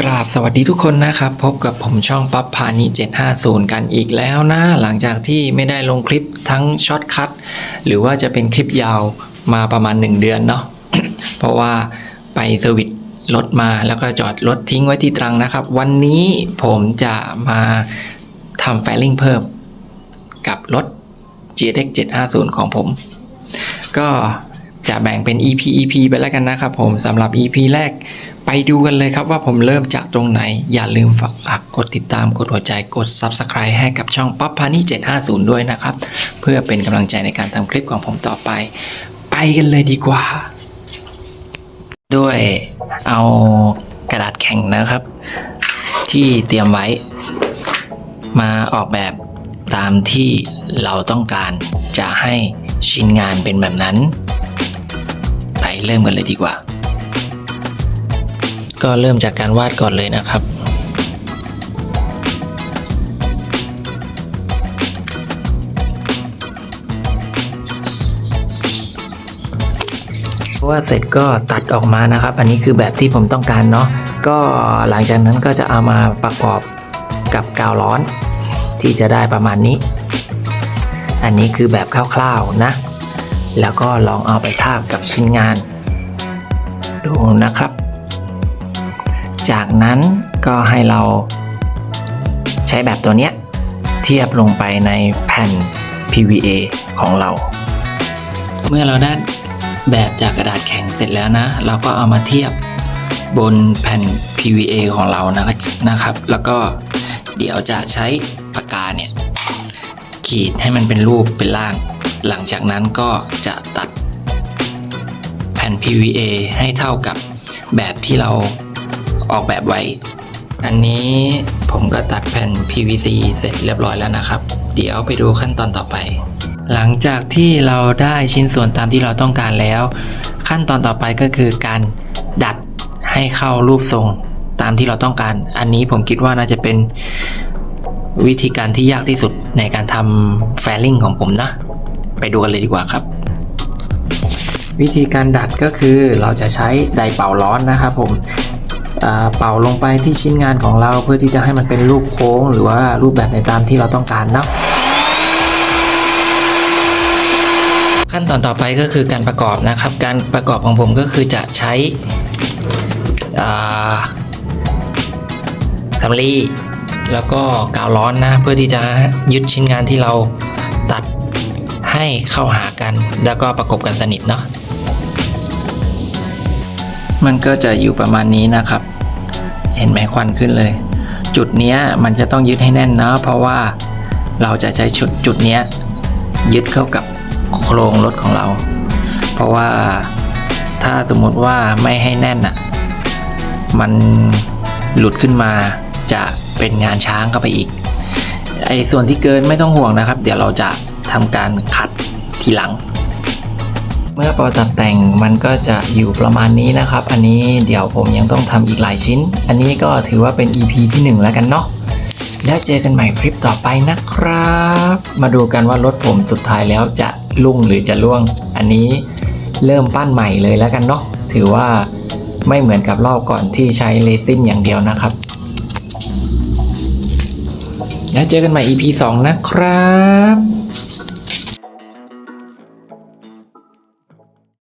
กราบสวัสดีทุกคนนะครับ พบกับผมช่องปั๊บพานิ750 กันอีกแล้วนะ หลังจากที่ไม่ได้ลงคลิปทั้งช็อตคัทหรือว่าจะเป็นคลิปยาวมาประมาณ 1 เดือนเนาะ เพราะว่าไปเซอร์วิสรถมาแล้วก็จอดรถทิ้งไว้ที่ตรังนะครับ วันนี้ผมจะมาทำแฟลลิ่งเพิ่มกับรถ GTX 750 ของผม ก็จะแบ่งเป็น EP EP ไปแล้วกันนะครับผมสำหรับ EP แรก ไปดูกันเลยครับว่าผมเริ่มจากตรงไหน อย่าลืมฝากกดติดตามกดหัวใจกด Subscribe ให้กับช่องปั๊บพานี่750 ด้วยนะครับ เพื่อเป็นกำลังใจในการทำคลิปของผมต่อไป ไปกันเลยดีกว่า ด้วยเอากระดาษแข็งนะครับ ที่เตรียมไว้ มาออกแบบตามที่เราต้องการจะให้ชิ้นงานเป็นแบบนั้น ไปเริ่มกันเลยดีกว่า ก็เริ่มจากการวาดก่อนเลยนะครับวาดเสร็จก็ตัดออกมานะครับ อันนี้คือแบบที่ผมต้องการเนาะก็หลังจากนั้นก็จะเอามาประกอบกับกาวร้อน ที่จะได้ประมาณนี้ อันนี้คือแบบคร่าวๆนะ แล้วก็ลองเอาไปทาบกับชิ้นงาน ดูนะครับ จากนั้นก็ให้เราใช้แบบตัวเนี้ยเทียบลงไปในแผ่น PVA ของเรา เมื่อเราได้แบบจากกระดาษแข็งเสร็จแล้วนะ เราก็เอามาเทียบบนแผ่น PVA ของเรานะครับ แล้วก็เดี๋ยวจะใช้ปากกาเนี่ยขีดให้มันเป็นรูปเป็นร่าง หลังจากนั้นก็จะตัดแผ่น PVA ให้เท่ากับแบบที่เรา ออกแบบไว้ อันนี้ผมก็ตัดแผ่น PVC เสร็จเรียบร้อยแล้วนะครับ เดี๋ยวไปดูขั้นตอนต่อไป หลังจากที่เราได้ชิ้นส่วนตามที่เราต้องการแล้ว ขั้นตอนต่อไปก็คือการดัดให้เข้ารูปทรงตามที่เราต้องการ อันนี้ผมคิดว่าน่าจะเป็นวิธีการที่ยากที่สุดในการทำแฟลิงของผมนะ ไปดูกันเลยดีกว่าครับ วิธีการดัดก็คือเราจะใช้ไดเป่าร้อนนะครับผม เป่าลงไปที่ชิ้นงานของเราเพื่อที่จะให้มันเป็นรูปโค้ง หรือว่ารูปแบบในตามที่เราต้องการเนาะขั้นตอนต่อไปก็คือการประกอบนะครับ การประกอบของผมก็คือจะใช้สำลีแล้วก็กาวร้อนนะ เพื่อที่จะยึดชิ้นงานที่เราตัดให้เข้าหากัน แล้วก็ประกบกันสนิทเนาะ มันก็จะอยู่ประมาณนี้นะครับ เห็นไหมควันขึ้นเลย จุดนี้มันจะต้องยึดให้แน่นนะ เพราะว่าเราจะใช้ชุดจุดนี้ยึดเข้ากับโครงรถของเรา เพราะว่าถ้าสมมติว่าไม่ให้แน่นอะ มันหลุดขึ้นมาจะเป็นงานช้างเข้าไปอีก ไอ้ส่วนที่เกินไม่ต้องห่วงนะครับ เดี๋ยวเราจะทำการคัดทีหลัง มื่อพอตัดแต่งมันก็จะอยู่ประมาณนี้นะครับ อันนี้เดี๋ยวผมยังต้องทำอีกหลายชิ้น อันนี้ก็ถือว่าเป็น EP ที่ 1 แล้วกันเนาะแล้วเจอกันใหม่คลิปต่อไปนะครับ มาดูกันว่ารถผมสุดท้ายแล้วจะลุ่งหรือจะล่วง อันนี้เริ่มปั้นใหม่เลยแล้วกันเนาะถือว่าไม่เหมือนกับรอบก่อนที่ใช้เรซินอย่างเดียวนะครับ แล้วเจอกันใหม่ EP 2 นะครับ